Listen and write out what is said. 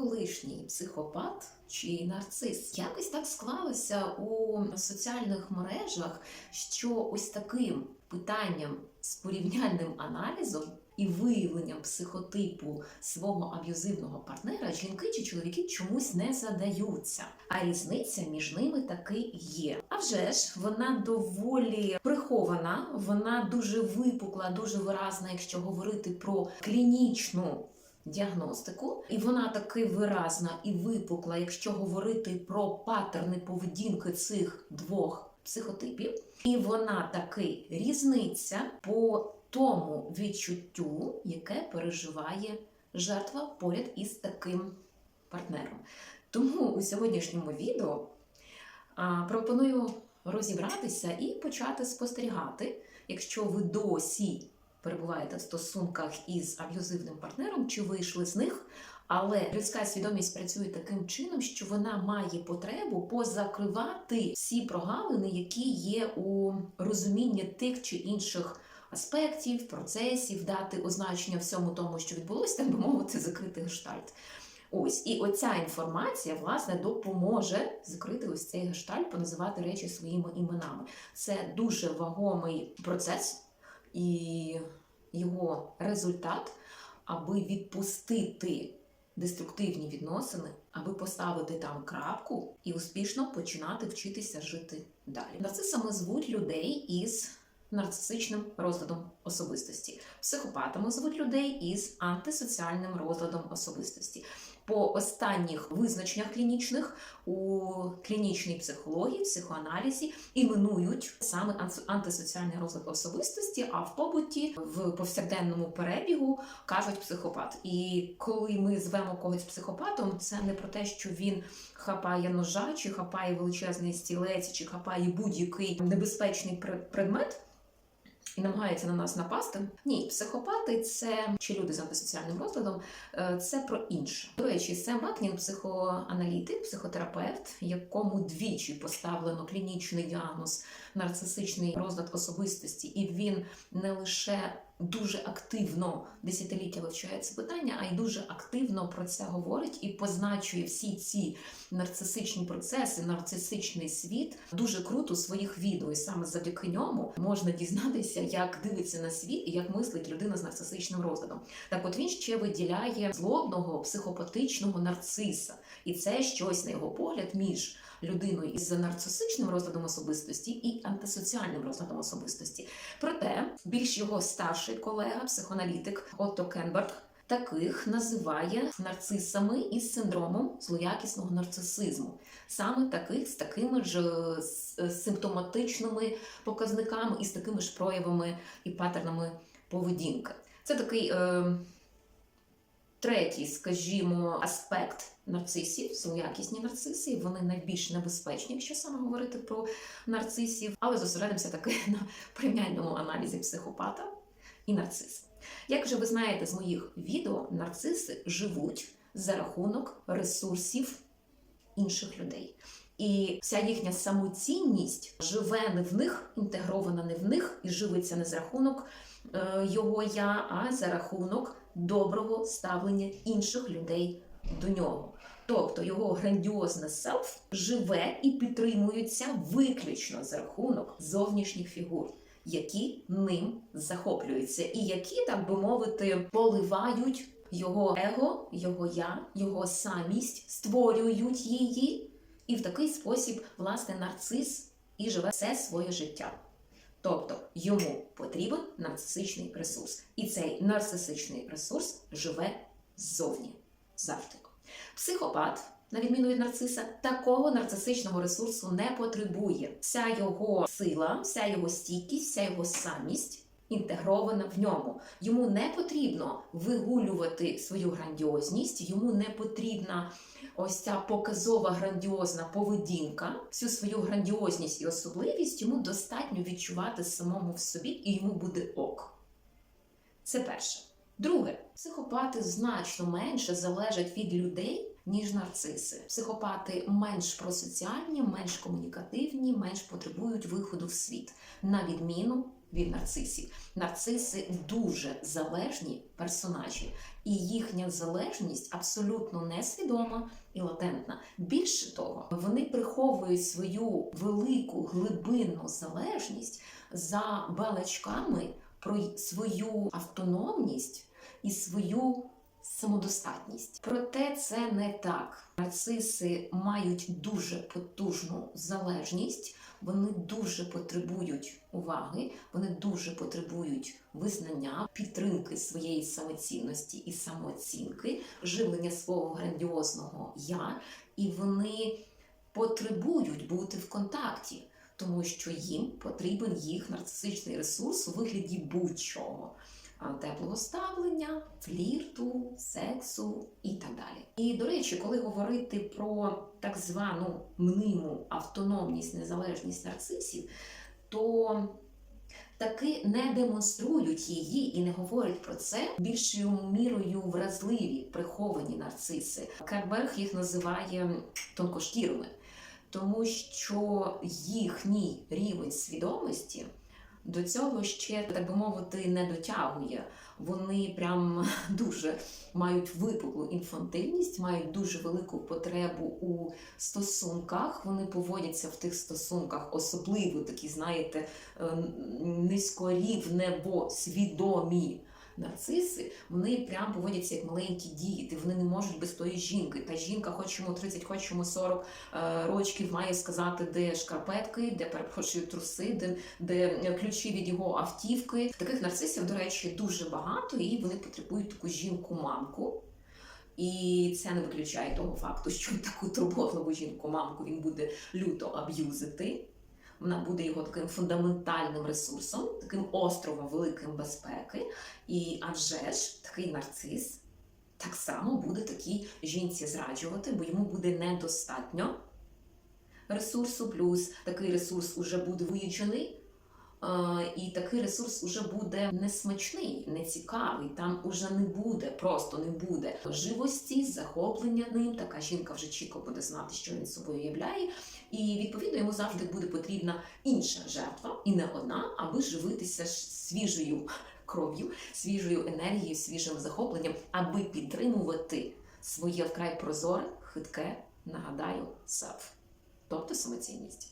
колишній психопат чи нарцис. Якось так склалося у соціальних мережах, що ось таким питанням з порівняльним аналізом і виявленням психотипу свого аб'юзивного партнера жінки чи чоловіки чомусь не задаються. А різниця між ними таки є. А вже ж вона доволі прихована, вона дуже випукла, дуже виразна, якщо говорити про клінічну діагностику, і вона таки виразна і випукла, якщо говорити про паттерни поведінки цих двох психотипів, і вона таки різниця по тому відчуттю, яке переживає жертва поряд із таким партнером. Тому у сьогоднішньому відео пропоную розібратися і почати спостерігати, якщо ви досі перебуваєте в стосунках із аб'юзивним партнером, чи вийшли з них. Але людська свідомість працює таким чином, що вона має потребу позакривати всі прогалини, які є у розумінні тих чи інших аспектів, процесів, дати означення всьому тому, що відбулося, так би мовити, закрити гештальт. Ось і оця інформація власне допоможе закрити ось цей гештальт, поназивати речі своїми іменами. Це дуже вагомий процес і його результат, аби відпустити деструктивні відносини, аби поставити там крапку і успішно починати вчитися жити далі. Нарцисами звуть людей із нарцисичним розладом особистості. Психопатами звуть людей із антисоціальним розладом особистості. По останніх визначеннях клінічних у клінічній психології, психоаналізі іменують саме антисоціальний розлад особистості, а в побуті в повсякденному перебігу кажуть психопат. І коли ми звемо когось психопатом, це не про те, що він хапає ножа, чи хапає величезний стілець, чи хапає будь-який небезпечний пре- предмет. І намагається на нас напасти. Ні, психопати це чи люди з антисоціальним розладом, е, це про інше. До речі, Сем Макнін, психоаналітик, психотерапевт, якому двічі поставлено клінічний діагноз нарцисичний розлад особистості, і він не лише дуже активно десятиліття вивчає це питання, а й дуже активно про це говорить і позначує всі ці нарцисичні процеси, нарцисичний світ дуже круто своїх відео. І саме завдяки ньому можна дізнатися, як дивиться на світ і як мислить людина з нарцисичним розладом. Так, от він ще виділяє злобного психопатичного нарциса, і це щось на його погляд між людиною із нарцисичним розладом особистості і антисоціальним розладом особистості. Проте більш його старший колега, психоаналітик Отто Кенберг, таких називає нарцисами із синдромом злоякісного нарцисизму, саме таких з такими ж е, симптоматичними показниками і з такими ж проявами і паттернами поведінки. Це такий е, третій, скажімо, аспект нарцисів, злоякісні нарциси. Вони найбільш небезпечні, якщо саме говорити про нарцисів, але зосередимося таки на порівняльному аналізі психопата і нарциса. Як вже ви знаєте з моїх відео, нарциси живуть за рахунок ресурсів інших людей. І вся їхня самоцінність живе не в них, інтегрована не в них і живиться не за рахунок е, його я, а за рахунок доброго ставлення інших людей до нього. Тобто його грандіозне селф живе і підтримується виключно за рахунок зовнішніх фігур, які ним захоплюються, і які, так би мовити, поливають його его, його я, його самість, створюють її, і в такий спосіб, власне, нарцис і живе все своє життя. Тобто йому потрібен нарцисичний ресурс, і цей нарцисичний ресурс живе ззовні завжди. Психопат, на відміну від нарциса, такого нарцисичного ресурсу не потребує. Вся його сила, вся його стійкість, вся його самість інтегрована в ньому. Йому не потрібно вигулювати свою грандіозність, йому не потрібна ось ця показова грандіозна поведінка, всю свою грандіозність і особливість йому достатньо відчувати самому в собі, і йому буде ок. Це перше. Друге, психопати значно менше залежать від людей, ніж нарциси. Психопати менш просоціальні, менш комунікативні, менш потребують виходу в світ, на відміну від нарцисів. Нарциси дуже залежні персонажі, і їхня залежність абсолютно несвідома і латентна. Більше того, вони приховують свою велику глибинну залежність за балачками про свою автономність і свою самодостатність. Проте це не так. Нарциси мають дуже потужну залежність, вони дуже потребують уваги, вони дуже потребують визнання, підтримки своєї самоцінності і самооцінки, живлення свого грандіозного я, і вони потребують бути в контакті, тому що їм потрібен їх нарцисичний ресурс у вигляді будь-чого. Теплого ставлення, флірту, сексу і так далі. І до речі, коли говорити про так звану мниму автономність, незалежність нарцисів, то таки не демонструють її і не говорять про це більшою мірою вразливі приховані нарциси. Керберг їх називає тонкошкірими, тому що їхній рівень свідомості до цього ще, так би мовити, не дотягує. Вони прям дуже мають випуклу інфантильність, мають дуже велику потребу у стосунках. Вони поводяться в тих стосунках, особливо такі, знаєте, е, низькорівнево свідомі нарциси. Вони прям поводяться як маленькі діти. Вони не можуть без тої жінки. Та жінка, хоч йому 30, хоч йому 40 е, рочків, має сказати, де шкарпетки, де перепрошую труси, де, де ключі від його автівки. Таких нарцисів, до речі, дуже багато, і вони потребують таку жінку-мамку. І це не виключає того факту, що таку турботливу жінку-мамку він буде люто аб'юзити. Вона буде його таким фундаментальним ресурсом, таким островом великим безпеки. І а ж такий нарцис так само буде такій жінці зраджувати, бо йому буде недостатньо ресурсу, плюс такий ресурс уже буде виїджений. Е, І такий ресурс уже буде несмачний, нецікавий. Там уже не буде, просто не буде живості, захоплення ним. Така жінка вже чітко буде знати, що він собою являє. І відповідно йому завжди буде потрібна інша жертва, і не одна, аби живитися свіжою кров'ю, свіжою енергією, свіжим захопленням, аби підтримувати своє вкрай прозоре, хитке, нагадаю, селф, тобто самоцінність.